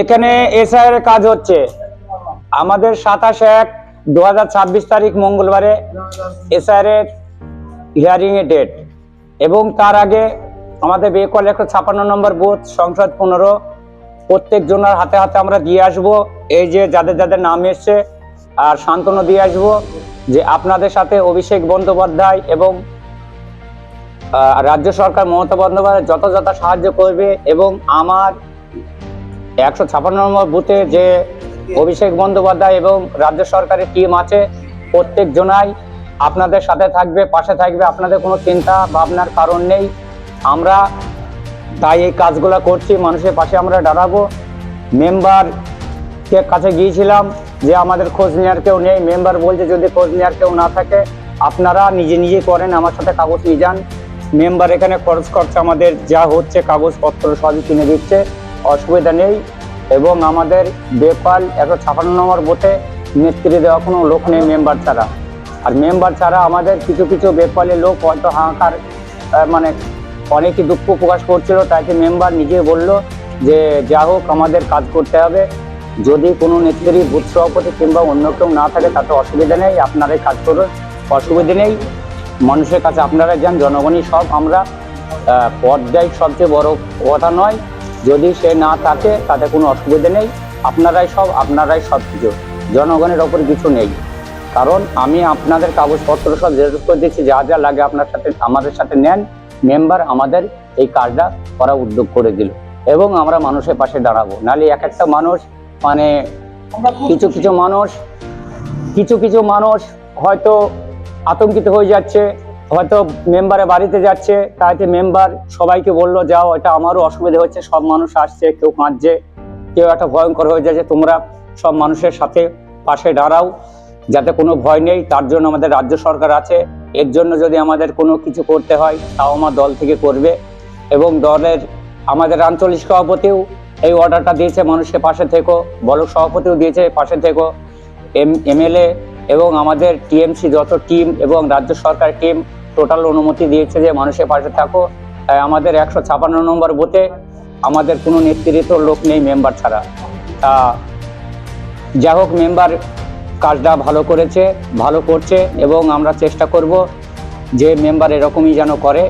এখানে এসআইয়ের কাজ হচ্ছে। আমাদের সাতাশ এক দু তারিখ মঙ্গলবারে এসআইয়ের এ ডেট এবং তার আগে আমাদের বেকল একশো ছাপান্ন নম্বর বুথ সংসদ পনেরো। প্রত্যেক জনের হাতে হাতে আমরা দিয়ে আসব। এই যে যাদের যাদের নাম এসছে, আর শান্তনু দিয়ে আসব যে আপনাদের সাথে অভিষেক বন্দ্যোপাধ্যায় এবং রাজ্য সরকার মমতা বন্দ্যোপাধ্যায় যথাযথ সাহায্য করবে এবং আমার একশো ছাপান্ন নম্বর বুথে যে অভিষেক বন্দ্যোপাধ্যায় এবং রাজ্য সরকারের টিম আছে, প্রত্যেক জনাই আপনাদের সাথে থাকবে, পাশে থাকবে, আপনাদের কোনো চিন্তা ভাবনার কারণ নেই। আমরা তাই এই কাজগুলো করছি, মানুষের পাশে আমরা দাঁড়াবো। মেম্বার কে কাছে গিয়েছিলাম যে আমাদের খোঁজ নেওয়ার কেউ নেই মেম্বার বলছে যদি খোঁজ নেওয়ার কেউ না থাকে, আপনারা নিজে নিজে করেন, আমার সাথে কাগজ নিয়ে যান। মেম্বার এখানে খরচ খরচা আমাদের যা হচ্ছে কাগজপত্র সবই কিনে দিচ্ছে অসুবিধা নেই। এবং আমাদের বেপাল একশো ছাপান্ন নম্বর বোথে নেতৃত্বে দেওয়া কোনো লোক নেই মেম্বার ছাড়া। আর মেম্বার ছাড়া আমাদের কিছু কিছু বেপালের লোক হয়তো হাহাকার আহ, মানে অনেকই দুঃখ প্রকাশ করছিল তাকে মেম্বার নিজে বলল যে যা হোক আমাদের কাজ করতে হবে। যদি কোনো নেত্রী বুথ সভাপতি কিংবা অন্য কেউ না থাকে তাতে অসুবিধা নেই আপনারাই কাজ করুন। অসুবিধা নেই মানুষের কাছে আপনারা যান জনগণই সব আমরা পর্যায় সবচেয়ে বড় কথা নয়। যদি সে না থাকে তাতে কোনো অসুবিধা নেই। আপনারাই সব আপনারাই সব কিছু জনগণের ওপর কিছু নেই। কারণ আমি আপনাদের কাগজপত্র সব জেরক্স করে দিচ্ছি যা যা লাগে আপনার সাথে আমাদের সাথে নেন। মেম্বার আমাদের এই কাজটা করা উদ্যোগ করে দিল। এবং আমরা মানুষের পাশে দাঁড়াবো। নাহলে এক একটা মানুষ মানে কিছু কিছু মানুষ কিছু কিছু মানুষ হয়তো আতঙ্কিত হয়ে যাচ্ছে, হয়তো মেম্বারে বাড়িতে যাচ্ছে তাইতে মেম্বার সবাইকে বলল, যাও, এটা আমারও অসুবিধা হচ্ছে, সব মানুষ আসছে, কেউ কাঁদছে, কেউ একটা ভয়ঙ্কর হয়ে যাচ্ছে, তোমরা সব মানুষের সাথে পাশে দাঁড়াও, যাতে কোনো ভয় নেই, তার জন্য আমাদের রাজ্য সরকার আছে, এর জন্য যদি আমাদের কোনো কিছু করতে হয়, তাও আমার দল থেকে করবে। এবং দলের আমাদের আঞ্চলিক সভাপতিও এই অর্ডারটা দিয়েছে মানুষকে পাশে থেকো, ব্লক সভাপতিও দিয়েছে, পাশে থেকো, এম, এমএলএ এবং আমাদের টিএমসি যত টিম এবং রাজ্য সরকার টিম টোটাল অনুমতি দিয়েছে যে মানুষের পাশে থাকো। তাই আমাদের একশো ছাপান্ন নম্বর বুথে আমাদের কোনো নেতৃত্ব লোক নেই মেম্বার ছাড়া। তা যাই হোক মেম্বার কাজটা ভালো করেছে, ভালো করছে এবং আমরা চেষ্টা করব যে মেম্বার এরকমই যেন করে।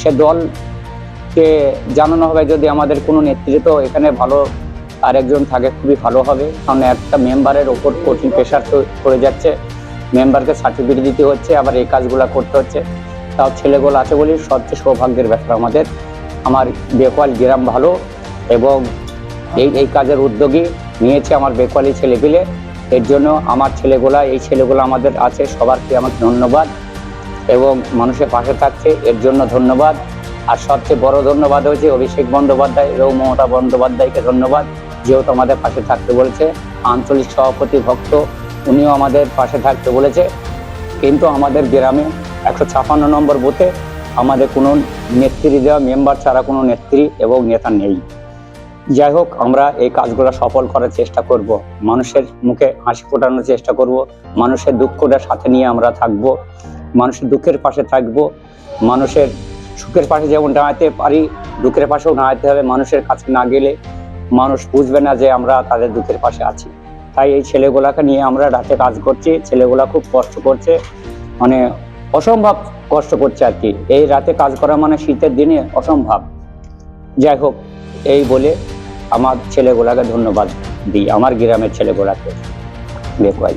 সে দলকে জানানো হবে যদি আমাদের কোনো নেতৃত্ব এখানে ভালো আরেকজন থাকে, খুবই ভালো হবে। কারণ একটা মেম্বারের ওপর কঠিন প্রেশার পড়ে যাচ্ছে। মেম্বারকে সার্টিফিকেট দিতে হচ্ছে, আবার এই কাজগুলো করতে হচ্ছে। তাও ছেলেগুলো আছে বলে সবচেয়ে সৌভাগ্যের ব্যাপার আমাদের। আমার বেকওয়াল গ্রাম ভালো এবং এই এই কাজের উদ্যোগী নিয়েছে আমার বেকওয়ালি ছেলেপিলে। এর জন্য আমার ছেলেগুলা, এই ছেলেগুলো আমাদের আছে, সবারকে আমাকে ধন্যবাদ এবং মানুষের পাশে থাকছে, এর জন্য ধন্যবাদ। আর সবচেয়ে বড় ধন্যবাদ হয়েছে অভিষেক বন্দ্যোপাধ্যায় এবং মমতা বন্দ্যোপাধ্যায়কে ধন্যবাদ। যেহেতু আমাদের পাশে থাকতে বলেছে। আঞ্চলিক সভাপতি ভক্ত, উনিও আমাদের পাশে থাকতে বলেছে। কিন্তু আমাদের গ্রামে একশো ছাপান্ন নম্বর বুথে আমাদের কোনো নেত্রী দেওয়া মেম্বার ছাড়া কোনো নেত্রী এবং নেতা নেই। যাই হোক, আমরা এই কাজগুলো সফল করার চেষ্টা করব। মানুষের মুখে হাসি ফোটানোর চেষ্টা করব। মানুষের দুঃখটা সাথে নিয়ে আমরা থাকব। মানুষের দুঃখের পাশে থাকব। মানুষের সুখের পাশে যেমন দাঁড়াতে পারি, দুঃখের পাশেও দাঁড়াতে হবে। মানুষের কাছে না গেলে মানুষ বুঝবে না যে আমরা তাদের দুঃখের পাশে আছি। তাই এই ছেলেগুলাকে নিয়ে আমরা রাতে কাজ করছি। ছেলেগুলা খুব কষ্ট করছে। মানে অসম্ভব কষ্ট করছে আর কি। এই রাতে কাজ করা মানে শীতের দিনে অসম্ভব। যাই হোক, এই বলে আমার ছেলেগুলাকে ধন্যবাদ দিই। আমার গ্রামের ছেলেগুলাকে। দেখবাই